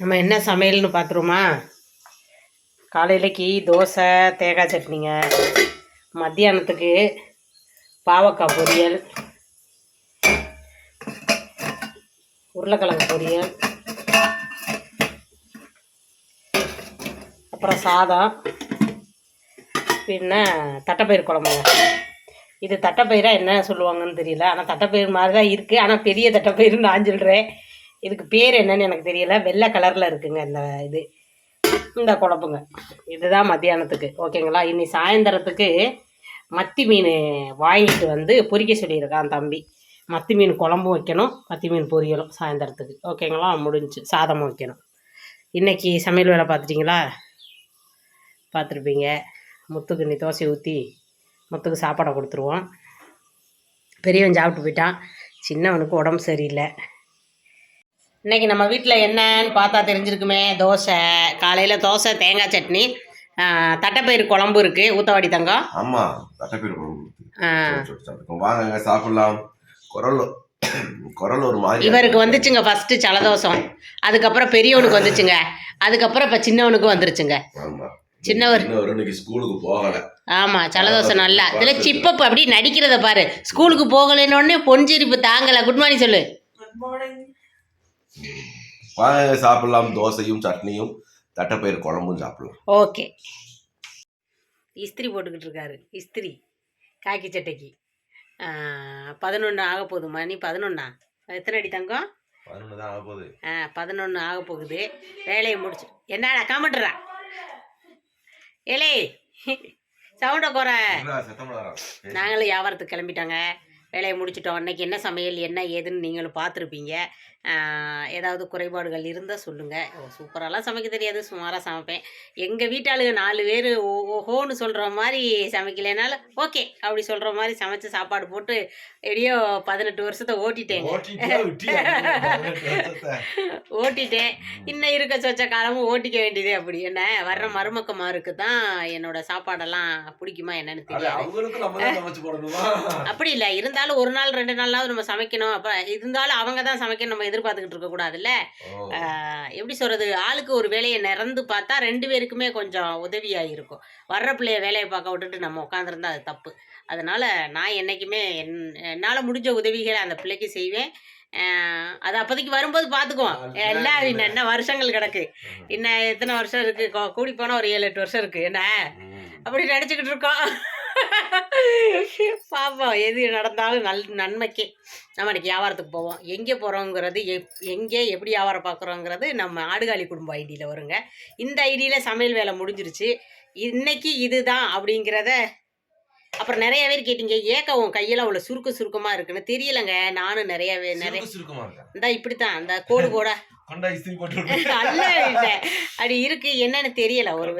நம்ம என்ன சமையல்னு பார்த்துருமா காலையிலக்கு தோசை தேங்காய் சட்னிங்க. மத்தியானத்துக்கு பாவக்காய் பொரியல். உருளைக்கிழங்கு பொரியல். அப்புறம் சாதம். பின்ன தட்டைப்பயிறு குழம்புங்க. இது தட்டைப்பயிராக என்ன சொல்லுவாங்கன்னு தெரியல. ஆனால் தட்டைப்பயிறு மாதிரி தான் இருக்குது ஆனால் பெரிய தட்டைப்பயிறுன்னு நான் சொல்கிறேன் இதுக்கு பேர் என்னன்னு எனக்கு தெரியல. வெள்ளை கலரில் இருக்குங்க இந்த இது. இந்த குழம்புங்க. இதுதான் மத்தியானத்துக்கு. ஓகேங்களா இன்னி சாயந்தரத்துக்கு மத்தி மீன் வாங்கிட்டு வந்து பொரிக்க சொல்லியிருக்கான் தம்பி. மத்தி மீன் குழம்பும் வைக்கணும் மத்தி மீன் பொரியலும் சாயந்தரத்துக்கு. ஓகேங்களா முடிஞ்சு. சாதமும் வைக்கணும். இன்றைக்கி சமையல் வேலை பார்த்துட்டிங்களா? பார்த்துருப்பீங்க. முத்துக்கு நீ தோசை ஊற்றி முத்துக்கு சாப்பாடை கொடுத்துருவோம். பெரியவன் சாப்பிட்டு போயிட்டான். சின்னவனுக்கு உடம்பு சரியில்லை. இன்னைக்கு நம்ம வீட்டில் என்னன்னு பார்த்தா தெரிஞ்சிருக்குமே தோசை. காலையில் தோசை தேங்காய் சட்னி தட்டைப்பயிறு குழம்பு இருக்குது ஊத்தவாடி தங்கம். ஆமா தட்டைப்பயிறு குழம்பு. வாங்க சாப்பிடலாம். குரல் குரல் ஒரு மாதிரி இவருக்கு வந்துச்சுங்க ஃபஸ்ட்டு ஜலதோஷம் அதுக்கப்புறம் பெரியவனுக்கு வந்துச்சுங்க. அதுக்கப்புறம் இப்போ சின்னவனுக்கு வந்துருச்சுங்க. ஆமா. சின்னவர். சின்னவர் இன்னைக்கு ஸ்கூலுக்கு போகல. ஆமாம் ஜலதோஷம் நல்லா. இதில் சிப்பப்பு அப்படி நடிக்கிறத பாரு. ஸ்கூலுக்கு போகலைன்னொடனே பொஞ்சிரிப்பு தாங்கலை. குட் மார்னிங் சொல்லு. வாங்க சாப்பிடலாம். தோசையும் சட்னியும் தட்டைப்பயிறு குழம்பும் சாப்பிடலாம். ஓகே. இஸ்திரி போட்டுக்கிட்டு இருக்காரு. இஸ்திரி காக்கி சட்டைக்கு. பதினொன்று ஆக போகுது. மணி பதினொன்னா? எத்தனை அடி தங்கம்? பதினொன்று தான் ஆக போகுது. ஆ பதினொன்று ஆக போகுது. வேலையை முடிச்சு. என்னடா கமெண்ட்ரா ஏலே சவுண்டை குறை. நாங்களும் வியாபாரத்துக்கு கிளம்பிட்டோங்க. வேலையை முடிச்சிட்டோம். அன்னைக்கு என்ன சமையல் என்ன ஏதுன்னு நீங்களும் பார்த்துருப்பீங்க. ஏதாவது குறைபாடுகள் இருந்தால் சொல்லுங்கள் சூப்பராலாம் சமைக்க தெரியாது. சுமாராக சமைப்பேன். எங்கள் வீட்டாளுங்க நாலு பேர் ஓஹோன்னு சொல்கிற மாதிரி சமைக்கலைனாலும் ஓகே அப்படி சொல்கிற மாதிரி சமைச்சு சாப்பாடு போட்டு எப்படியோ பதினெட்டு வருஷத்தை ஓட்டிட்டேங்க. ஓட்டிட்டேன். இன்னும் இருக்க சொச்ச காலமும் ஓட்டிக்க வேண்டியதே அப்படி. என்ன வர்ற மருமக்கமாருக்கு தான் என்னோட சாப்பாடெல்லாம் பிடிக்குமா என்னன்னு தெரியாது. அப்படி இல்லை. இருந்தாலும் ஒரு நாள் ரெண்டு நாளாவது நம்ம சமைக்கணும். அப்போ இருந்தாலும் அவங்க தான் சமைக்கணும் நம்ம எதிர்பார்த்துக்கிட்டு இருக்கக்கூடாதுல்ல எப்படி சொல்கிறது ஆளுக்கு ஒரு வேலையை நிறந்து பார்த்தா ரெண்டு பேருக்குமே கொஞ்சம் உதவியாக இருக்கும் வர்ற பிள்ளைய வேலையை பார்க்க விட்டுட்டு நம்ம உட்காந்துருந்தா அது தப்பு. அதனால் நான் என்றைக்குமே என் என்னால் முடிஞ்ச உதவிகளை அந்த பிள்ளைக்கு செய்வேன். அது அப்போதைக்கு வரும்போது பார்த்துக்குவோம். எல்லாம் இன்னும் என்ன வருஷங்கள் கிடக்கு? இன்னும் எத்தனை வருஷம் இருக்குது கூடி போனால் ஒரு ஏழு எட்டு வருஷம் இருக்குது என்ன. அப்படி நடிச்சுக்கிட்டு இருக்கோம். பாப்போம் எது நடந்தாலும் நல் நன்மைக்கே. நம்ம இன்றைக்கி வியாபாரத்துக்கு போவோம். எங்கே போகிறோங்கிறது எப் எங்கே எப்படி வியாபாரம் பார்க்குறோங்கிறது நம்ம ஆடுகாலி குடும்ப ஐடியில் வருங்க. இந்த ஐடியில் சமையல் வேலை முடிஞ்சிருச்சு. இன்றைக்கி இதுதான் அப்படிங்கிறத அப்புறம் நிறைய பேர் கேட்டீங்க ஏக்க உன் கையில் அவ்வளோ சுருக்க சுருக்கமாக இருக்குன்னு? தெரியலங்க. நானும் நிறைய வே- நிறைய சுருக்கமா? இந்த இப்படித்தான். அந்த கோடு விடு. அல்ல அப்படி இருக்கு. என்னன்னு தெரியல. ஒரு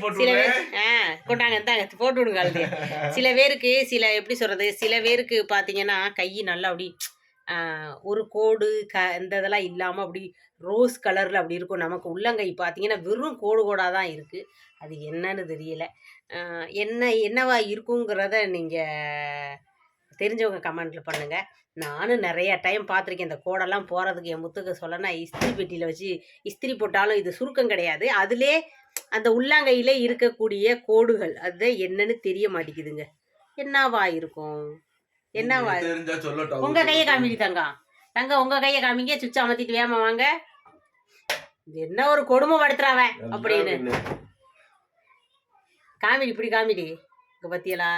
போட்டு சில. பேர் ஆ கொண்டாங்க தாங்க போட்டு விடுங்க சில பேருக்கு சில எப்படி சொல்றது? சில பேருக்கு பார்த்தீங்கன்னா கை நல்லா அப்படி ஒரு கோடு க இந்த இதெல்லாம் இல்லாமல் அப்படி ரோஸ் கலரில் அப்படி இருக்கும். நமக்கு உள்ளங்கை பார்த்தீங்கன்னா வெறும் கோடு கோடாக தான் இருக்குது அது என்னன்னு தெரியல. என்ன என்னவா இருக்குங்கிறத நீங்கள் தெரிஞ்சவங்க கமெண்ட்டில் பண்ணுங்கள் நானும் நிறைய டைம் பார்த்துருக்கேன். இந்த கோடெல்லாம் போகிறதுக்கு என் முத்துக்கு சொல்லனா இஸ்திரி பெட்டியில் வச்சு இஸ்திரி போட்டாலும் இது சுருக்கம் கிடையாது. அதிலே அந்த உள்ளங்கையிலே இருக்கக்கூடிய கோடுகள் அது என்னன்னு தெரிய மாட்டேங்குதுங்க. என்னவா இருக்கும்? என்னவா தெரிஞ்சா சொல்லட்டும் உங்க கையை காமிக்க தங்கம். தங்க உங்க கையை காமிங்க. சுவிட்ச் அமர்த்திட்டு வேமா வாங்க. என்ன ஒரு கொடுமைப்படுத்துறாவன் அப்படின்னு. காமிடி இப்படி காமிடி. இங்க பத்தியலா?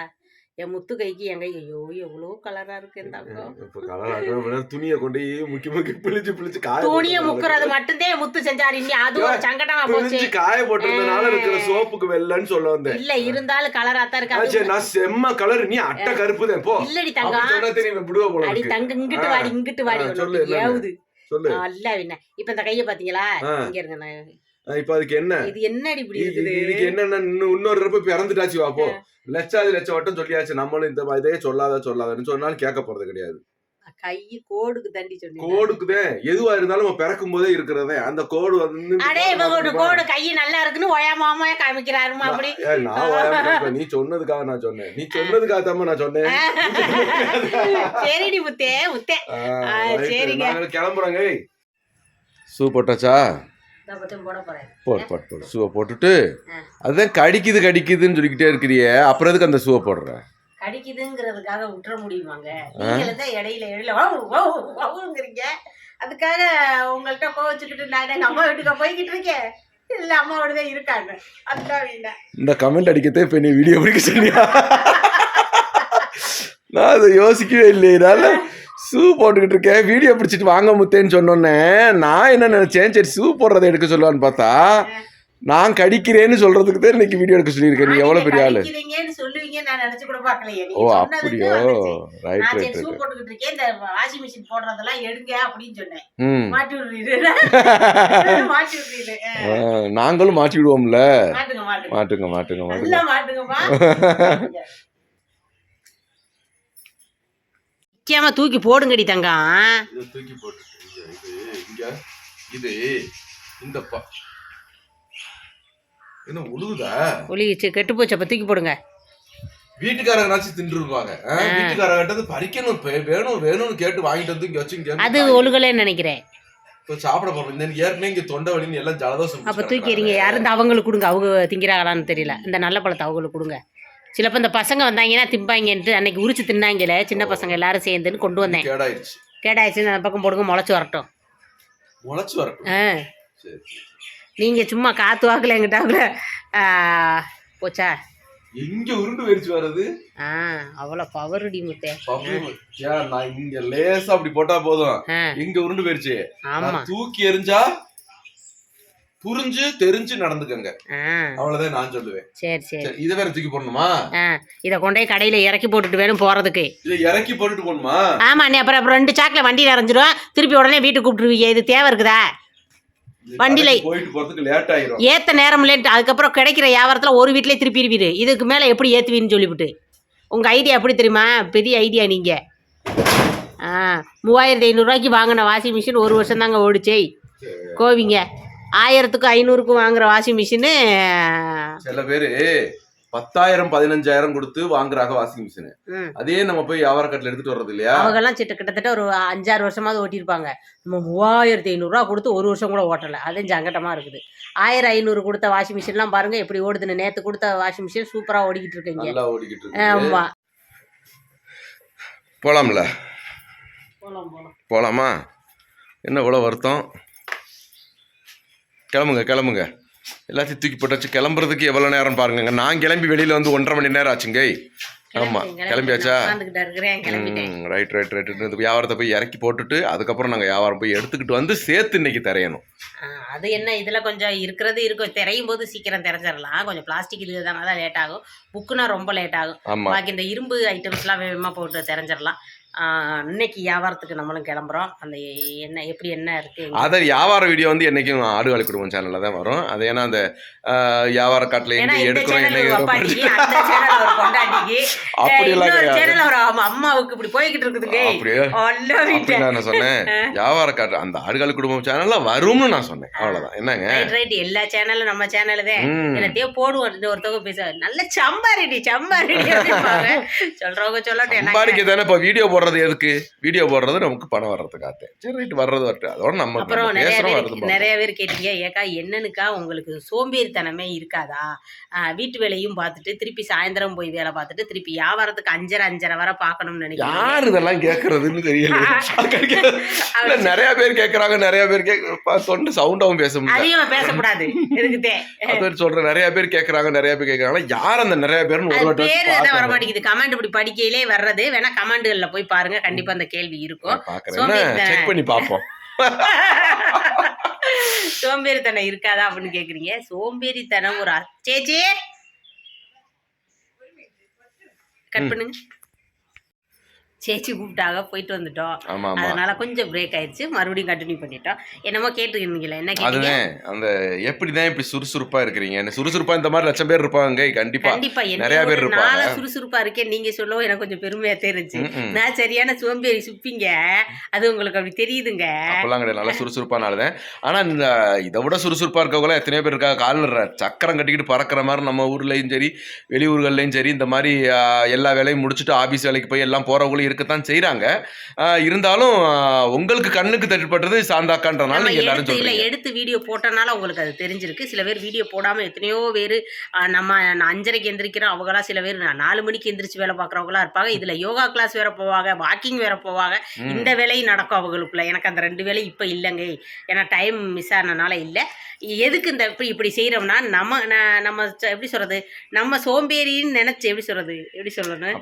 என் முத்து கைக்கு என் கை ஐயோ எவ்வளோ கலரா இருக்கு இந்த துணியை கொண்டு முக்கி முக்கி பிழிச்சு பிழிச்சு காய துணியை முக்குறது மட்டும்தான் முத்து செஞ்சாரு. இனி அது ஒரு சங்கடமா போச்சு. காய போட்டிருந்தனால இருக்கிற சோப்புக்கு வெள்ளன்னு சொல்ல வந்தேன். இல்ல இருந்தாலும் கலரா தான் இருக்கு. சரி நான் செம்ம கலர் நீ அட்டை கருப்பு தான் போ. இல்லடி தங்கம். சொன்னா தெரியும் விடுவ போல அடி. தங்க இங்கிட்டு. வாடி இங்கிட்டு வாடி சொல்லு? ஏவுது சொல்லு. என்ன இப்ப இந்த கைய பாத்தீங்களா. இங்க இருங்க நான் இப்ப அதுக்கு என்ன? இதுக்கு என்னன்னா இன்னொரு ரூபாய் இப்ப இறந்துட்டாச்சு வா போ. லட்சாதி லட்சம் வட்டம் சொல்லியாச்சு. நம்மளும் இந்த இதே சொல்லாத சொல்லாதன்னு சொன்னாலும் கேட்க போறது கிடையாது. கை கோடுக்கு தண்டி சொன்னீங்க கோடுக்குதே எதுவா இருந்தாலும் நம்ம பிறக்கும் போதே இருக்கிறதே. அந்த கோடு வந்து அடே கோடு கை நல்லா இருக்குன்னு ஒயாமாமா காமிக்கிறாருமா அப்படி? நான். நீ சொன்னதுக்காக நான் சொன்னேன். நீ சொன்னதுக்காக தாம்மா நான் சொன்னேன். சரிடி முத்தே. சரிங்க. கிளம்புறோங்க போட போட்டு போட்டுட்டு. அதுதான் கடிக்குது கடிக்குதுன்னு சொல்லிக்கிட்டே இருக்கிறியே. அப்புறம் எதுக்கு அந்த ஷூவை போடுற? கடிக்குதுங்கிறதுக்காக விட்டுற முடியுமாங்க? தான் இடையில இடையில வவுங்கிறீங்க அதுக்காக உங்கள்கிட்ட கோவச்சுக்கிட்டு நான் எங்க அம்மா வீட்டுக்கு போய்கிட்டு இருக்கேன். இல்ல அம்மாவோட தான் இருக்காங்க. அதுதான் வீணா. இந்த கமெண்ட் அடிக்கத்தே இப்போ நீ வீடியோ பிடிக்க சொன்னியா? நான் அதை யோசிக்கவே என்னால ஷூ போட்டுக்கிட்டு இருக்கேன். வீடியோ பிடிச்சிட்டு வாங்க முத்தேன்னு சொன்னோன்னே நான் என்ன நினைச்சேன்? சரி ஷூ போடுறதை எடுக்க சொல்லுவான்னு பார்த்தா நான் கடிக்கிறேன்னு சொல்றதுக்கு தான் இன்னைக்கு வீடியோ எடுக்க சொல்லியிருக்கேன். நீ எவ்வளவு பெரிய ஆளு? ஓ அப்படியோ. ரைட் ரைட் ஷூ போட்டுக்கிட்டு இருக்கேன். இந்த வாஷிங் மிஷின் போடுறதெல்லாம் எடுங்க அப்படின்னு சொன்னேன். ம். மாட்டி விடுறீரு. மாட்டி விடுறீரு. ஆ, நாங்களும் மாட்டி விடுவோம்ல. மாட்டுங்க மாட்டுங்க. மாட்டுங்க மாட்டுங்க நிச்சயமா தூக்கி போடுங்கடி தங்கம் இதை தூக்கி போட்டு இது இங்க இது இந்த பா என்ன உழுகுதா? ஒளிச்சு கெட்டு போச்சு அப்ப தூக்கி போடுங்க. வீட்டுக்காரங்கனாச்சும் தின்றுருப்பாங்க வீட்டுக்காரங்கிட்ட பறிக்கணும் வேணும் வேணும்னு கேட்டு வாங்கிட்டு வந்து இங்க வச்சு இங்க அது ஒழுகலைன்னு நினைக்கிறேன். இப்ப சாப்பிட போறோம். இந்த ஏற்கனவே இங்க தொண்டை வலின்னு எல்லாம் ஜலதோஷம் அப்ப தூக்கிறீங்க யாரும் இந்த அவங்களுக்கு கொடுங்க. அவங்க திங்கிறாங்களான்னு தெரியல. இந்த நல்ல பழத்தை அவங்களுக்கு கொடுங்க. சிலப்போ இந்த பசங்க வந்தாங்கன்னா திம்பாங்கன்ட்டு அன்னைக்கு உரிச்சு தின்னாங்கல சின்ன பசங்க எல்லாரும் சேர்ந்துன்னு கொண்டு வந்தேன். கேடாயிருச்சு கேடாயிடுச்சு அந்த பக்கம் போடுங்க முளைச்சி வரட்டும். முளைச்சு வரட்டும். ஆ. நீங்கள் சும்மா காற்று வாக்கில் எங்கிட்டாங்கள போச்சா? எங்க உருண்டு வெறிச்சு வர்றது? ஆ அவ்வளோ பவர்டி முத்தே. பப்பு, ஏன் நான் இங்க லேசா அப்படி போட்டா போதும். ஆ. இங்க உருண்டு போயிருச்சு ஆமாம் நான் தூக்கி எறிஞ்சா புரிஞ்சு தெரிஞ்சு நடந்துக்கங்க. அவ்வளவுதான் நான் சொல்லுவேன். சரி சரி. இதை வேற தூக்கி போடணுமா? இதை கொண்டே கடையில் இறக்கி போட்டுட்டு வேணும் போகிறதுக்கு இதை இறக்கி போட்டுட்டு போகணுமா ஆமாம் அண்ணே அப்புறம் அப்புறம் ரெண்டு சாக்கில் வண்டியில் இறஞ்சிரும் திருப்பி உடனே வீட்டுக்கு கூப்பிட்டுருவீங்க. இது தேவை இருக்குதா? வண்டியில- போயிட்டு போறதுக்கு லேட் ஆயிரும். ஏற்ற நேரம் லேட் அதுக்கப்புறம் கிடைக்கிற வியாபாரத்தில் ஒரு வீட்டிலே திருப்பிடுவீரு இதுக்கு மேலே எப்படி ஏற்றுவீன்னு சொல்லிவிட்டு. உங்கள் ஐடியா எப்படி தெரியுமா? பெரிய ஐடியா நீங்கள் ஆ மூவாயிரத்தி ஐநூறுரூவாய்க்கு வாங்கின வாஷிங் மிஷின் ஒரு வருஷம் தாங்க ஓடிச்சே. கோவிங்க. ஆயிரத்துக்கும் ஐநூறுக்கும் வாங்குற வாஷிங் மிஷினு சில பேரு பத்தாயிரம் பதினஞ்சாயிரம் கொடுத்து வாங்குறாங்க வாஷிங் மிஷின். அதே நம்ம போய் வியாபார கட்டில எடுத்துட்டு வர்றது இல்லையா? அவங்கெல்லாம் சிட்ட கிட்டத்தட்ட ஒரு அஞ்சாறு வருஷமாவது ஓட்டியிருப்பாங்க. நம்ம மூவாயிரத்தி ஐநூறுரூவா கொடுத்து ஒரு வருஷம் கூட ஓட்டலை. அதுவும் சங்கட்டமாக இருக்குது. ஆயிரம் ஐநூறு கொடுத்த வாஷிங் மிஷின்லாம் பாருங்கள் எப்படி ஓடுதுன்னு. நேற்று கொடுத்த வாஷிங் மிஷின் சூப்பராக ஓடிக்கிட்டு இருக்கீங்க நல்லா ஓடிக்கிட்டு இருக்கு. ஆமாம் போலாம்ல? போகலாம் போகலாம் போலாமா? என்ன இவ்வளோ வருத்தம்? கிளம்புங்க கிளம்புங்க. எல்லாத்தையும் தூக்கி போட்டாச்சு கிளம்புறதுக்கு எவ்வளோ நேரம் பாருங்க நான் கிளம்பி வெளியில வந்து ஒன்றரை மணி நேரம் ஆச்சுங்க ஆமா கிளம்பியாச்சா? ரைட் ரைட் ரைட் இந்த வியாபாரத்தை போய் இறக்கி போட்டுட்டு அதுக்கப்புறம் நாங்கள் வியாபாரம் போய் எடுத்துக்கிட்டு வந்து சேர்த்து இன்னைக்கு தரையணும். அது என்ன இதில் கொஞ்சம் இருக்கிறது இருக்கும் திரையும் போது சீக்கிரம் திறஞ்சிடலாம் கொஞ்சம் பிளாஸ்டிக் இது தானே லேட் ஆகும். புக்குனா ரொம்ப லேட் ஆகும். ஆமாம் பாக்கி இந்த இரும்பு ஐட்டம்ஸ்லாம் வேகமாக போட்டு திறஞ்சிடலாம் இன்னைக்கு வியாபாரத்துக்கு நம்மளும் கிளம்புறோம். அந்த என்ன எப்படி என்ன இருக்கு அதை வியாபார வீடியோ வந்து என்னைக்கும் ஆடுகாலி குடும்பம் சேனலில் தான் வரும். அது ஏன்னா அந்த வியாபார காட்டில் எங்கே எடுக்கிறோம் என்ன ஒரு ஒரு ஒரு அம்மாவுக்கு இப்படி போய்கிட்டு இருக்குதுங்க. நான் சொன்னேன் வியாபார காட்டு அந்த ஆடுகாலி குடும்பம் சேனல்ல வரும்னு நான் சொன்னேன். அவ்வளவுதான். என்னங்க? ரைட் எல்லா சேனலும் நம்ம சேனல் தான். ம். என்னத்தையோ போடுவோம். இந்த ஒருத்தவங்க பேச. நல்ல சம்பாரிடி சம்பாரிடி சொல்றவங்க சொல்லட்டும் எனக்கு சம்பாதிக்க தானே இப்போ வீடியோ போடுறது எதுக்கு? வீடியோ போடுறது நமக்கு பணம் வர்றதுக்காக சரி ரைட் வர்றது வரட்டும். அதோட நம்ம அப்புறம் நிறைய பேர் நிறைய பேர் கேட்டீங்க ஏக்கா என்னன்னுக்கா உங்களுக்கு சோம்பேறித்தனமே இருக்காதா? வீட்டு வேலையும் பார்த்துட்டு திருப்பி சாயந்தரம் போய் வேலை பார்த்துட்டு திருப்பி வியாபாரத்துக்கு அஞ்சரை அஞ்சரை வரை பார்க்கணும்னு நினைக்கிறீங்க? யார் இதெல்லாம் கேக்குறதுன்னு தெரியல. நிறைய பேர் கேக்குறாங்க நிறைய பேர் கேட்க தொண்டு சவுண்டாவும் பேச முடியல. பேசக்கூடாது. இருக்குதே அது சொல்றேன் நிறைய பேர் கேக்குறாங்க நிறைய பேர் கேக்குறாங்க. யார் அந்த நிறைய ஒரு பேரு தான் வர. மாட்டேங்குது. கமெண்ட் இப்படி படிக்கையிலே வர்றது வேணா கமெண்ட்கள்ல போய் பாருங்க கண்டிப்பா அந்த கேள்வி இருக்கும். சோம்பேறித்தனம். இருக்காதா அப்படின்னு கேக்குறீங்க. சோம்பேறித்தனம் ஒரு சேச்சி கட் பண்ணுங்க. சேச்சி கூப்பிட்டாக போயிட்டு வந்துட்டோம். அதனால கொஞ்சம் பிரேக் ஆயிடுச்சு. மறுபடியும் கண்டினியூ பண்ணிட்டோம். என்னமோ கேட்டுருக்கீங்களா என்ன கேட்டீங்க? அந்த எப்படிதான் இப்படி சுறுசுறுப்பா இருக்கிறீங்க? சுறுசுறுப்பா இந்த மாதிரி லட்சம் பேர் இருப்பாங்க கண்டிப்பா. கண்டிப்பா நிறைய பேர் இருப்பாங்க. சுறுசுறுப்பா இருக்கேன். நீங்க சொல்லவும் எனக்கு கொஞ்சம் பெருமையா தெரிஞ்சு. நான் சரியான சோம்பேறி சுப்பிங்க. அது உங்களுக்கு அப்படி தெரியுதுங்க. அப்பெல்லாம் கிடையாது. நல்லா சுறுசுறுப்பான ஆளுதான் ஆனா இந்த இதை விட சுறுசுறுப்பா இருக்கவங்க எத்தனையோ பேர் இருக்கா காலில் சக்கரம் கட்டிக்கிட்டு பறக்கிற மாதிரி நம்ம ஊர்லயும் சரி வெளியூர்கள்லயும் சரி இந்த மாதிரி எல்லா வேலையும் முடிச்சுட்டு ஆபீஸ் வேலைக்கு போய் எல்லாம் போறவங்களும் இருக்கத்தான் செய்றாங்க. ஆஹ் இருந்தாலும் உங்களுக்கு கண்ணுக்கு தட்டுப்பட்டது சாந்தாக்கான்றனால நம்ம நீங்க எல்லாரும் சொல்றீங்க. எடுத்து வீடியோ போட்டனால உங்களுக்கு அது தெரிஞ்சிருக்கு. சில பேர் வீடியோ போடாம எத்தனையோ பேர் நம்ம நான் அஞ்சரைக்கு எந்திரிக்கிறோம் அவங்களாம் சில பேர் நாலு மணிக்கு எந்திரிச்சு வேலை பார்க்குறவங்களா இருப்பாங்க. இதுல யோகா கிளாஸ் வேற போவாங்க வாக்கிங் வேற போவாங்க. இந்த வேலையும் நடக்கும் அவங்களுக்குள்ள. எனக்கு அந்த ரெண்டு வேலை இப்போ இல்லைங்க. ஏன்னா டைம் மிஸ் ஆனனால இல்லை. எதுக்கு இந்த இப்படி இப்படி செய்கிறோம்னா நம்ம நம்ம எப்படி சொல்றது? நம்ம சோம்பேறின்னு நினைச்சு எப்படி சொல்றது? எப்படி சொல்லணும்.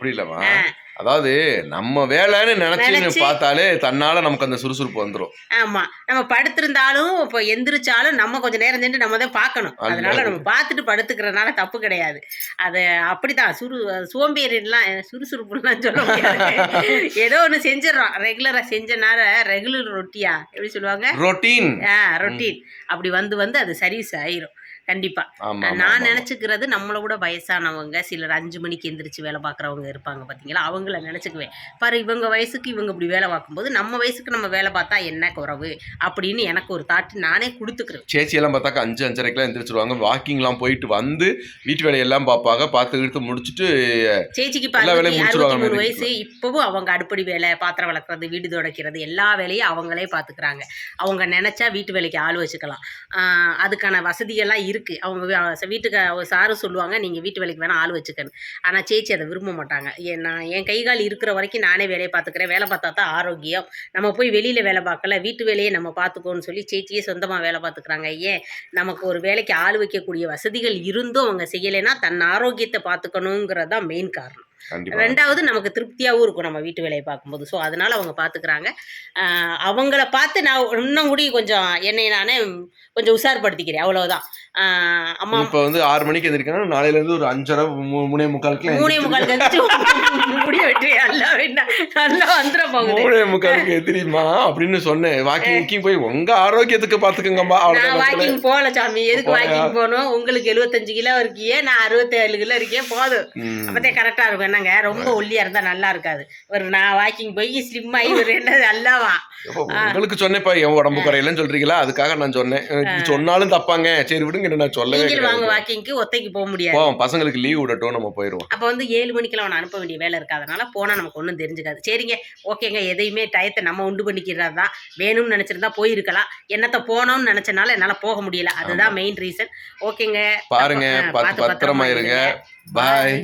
அதாவது நம்ம வேலைன்னு நினைச்சு பார்த்தாலே தன்னால நமக்கு அந்த சுறுசுறுப்பு வந்துரும். ஆமா. நம்ம படுத்திருந்தாலும் இப்போ எந்திரிச்சாலும் நம்ம கொஞ்சம் நேரம் சென்று நம்ம தான் பார்க்கணும். அது அதனால அது. நம்ம பார்த்துட்டு படுத்துக்கிறதுனால தப்பு கிடையாது. அது அப்படிதான். சுறு சோம்பேறிலாம் சுறுசுறுப்புலாம் சொல்ல முடியாது. ஏதோ ஒன்று செஞ்சிடறோம். ரெகுலரா செஞ்சனால ரெகுலர் ரொட்டியா? எப்படி சொல்லுவாங்க? ரொட்டீன் ஆ ரொட்டீன் அப்படி வந்து வந்து அது சர்வீஸ் ஆயிரும் கண்டிப்பா. நான். நினச்சிக்கிறது நம்மளை விட வயசானவங்க சிலர் அஞ்சு மணிக்கு எந்திரிச்சு வேலை பார்க்குறவங்க இருப்பாங்க பார்த்தீங்களா அவங்கள நினச்சிக்குவேன். பாரு இவங்க வயசுக்கு இவங்க இப்படி வேலை பார்க்கும்போது நம்ம வயசுக்கு நம்ம வேலை பார்த்தா என்ன குறவு? அப்படின்னு எனக்கு ஒரு தாட் நானே கொடுத்துக்கிறேன். சேச்சி எல்லாம் பார்த்தாக்கா அஞ்சு அஞ்சரைக்கெல்லாம் எந்திரிச்சிருவாங்க. வாக்கிங்லாம் போயிட்டு வந்து வீட்டு வேலையெல்லாம் பார்ப்பாங்க. பார்த்து இழுத்து முடிச்சுட்டு சேச்சிக்கு அறுபத்தி நினைக்கிறேன். வயசு இப்போவும் அவங்க அடுப்படி வேலை பாத்திரம் வளர்க்குறது வீடு துடைக்கிறது எல்லா வேலையும் அவங்களே பார்த்துக்கிறாங்க. அவங்க நினச்சா வீட்டு வேலைக்கு ஆள் வச்சுக்கலாம். அதுக்கான வசதியெல்லாம் இருக்குது அவங்க வீட்டுக்கு அவங்க சாரு சொல்லுவாங்க நீங்கள் வீட்டு வேலைக்கு வேணால் ஆள் வச்சுக்கன்னு. ஆனால் சேச்சி அதை விரும்ப மாட்டாங்க. ஏன் நான் என் கை கால் இருக்கிற வரைக்கும் நானே வேலையை பார்த்துக்கிறேன் வேலை பார்த்தா தான் ஆரோக்கியம். நம்ம போய் வெளியில் வேலை பார்க்கல வீட்டு வேலையை நம்ம பார்த்துக்கோன்னு சொல்லி சேச்சியே சொந்தமாக வேலை பார்த்துக்கிறாங்க ஏன்? நமக்கு ஒரு வேலைக்கு ஆள் வைக்கக்கூடிய வசதிகள் இருந்தும் அவங்க செய்யலைன்னா தன் ஆரோக்கியத்தை பார்த்துக்கணுங்கிறது தான் மெயின் காரணம். ரெண்டாவது நமக்கு திருப்தியாகவும் இருக்கும் நம்ம வீட்டு வேலையை பார்க்கும்போது. ஸோ அதனால அவங்க பார்த்துக்கிறாங்க அவங்கள பார்த்து நான் இன்னும் கூடி கொஞ்சம் என்னை நானே கொஞ்சம் உஷார்படுத்திக்கிறேன். அவ்வளவுதான். ஆஹ் அம்மா இப்போ வந்து ஆறு மணிக்கு எந்திரிக்கணும் நாளையில இருந்து ஒரு அஞ்சரை மூணே முக்காலுக்கு மூணே முக்கால் கழிச்சு முடிய வெற்றி நல்லா வேண்டாம் நல்லா வந்துட போகுது. மூணே முக்காலுக்கு எந்திரிமா அப்படின்னு சொன்னேன். வாக்கிங் போய் உங்க ஆரோக்கியத்துக்கு பாத்துக்கங்கம்பா நான் வாக்கிங் போகல சாமி. எதுக்கு? வாக்கிங் போகணும்? உங்களுக்கு எழுபத்தஞ்சு கிலோ இருக்கியே நான் அறுபத்தேழு கிலோ இருக்கேன் போதும். அப்பதே கரெக்டா இருக்கும். என்னங்க ரொம்ப ஒல்லியா இருந்தா நல்லா இருக்காது. ஒரு நான் வாக்கிங் போய் ஸ்லிம் ஆகி ஒரு என்ன நல்லாவா உங்களுக்கு சொன்னேப்பா என் உடம்பு குறையலன்னு சொல்றீங்களா? அதுக்காக நான் சொன்னேன். சொன்னாலும் தப்பாங்க. சரி விடுங்க நான் சொல்லவே நீங்கள் வாங்க வாக்கிங்க்கு ஒத்தைக்கு போக முடியாது. பசங்களுக்கு லீவ் விடட்டும் நம்ம போயிருவோம் அப்போ வந்து ஏழு மணிக்கெல்லாம் அவனை அனுப்ப வேண்டிய வேலை இருக்காதனால போனால் நமக்கு ஒன்றும் தெரிஞ்சுக்காது. சரிங்க ஓகேங்க. எதையுமே டயத்தை நம்ம உண்டு பண்ணிக்கிறது தான் வேணும்னு நினச்சிருந்தா போயிருக்கலாம். என்னத்தை போனோம்னு நினச்சனால என்னால் போக முடியல. அதுதான் மெயின் ரீசன் ஓகேங்க. பாருங்க பத்திரமா இருங்க. பாய்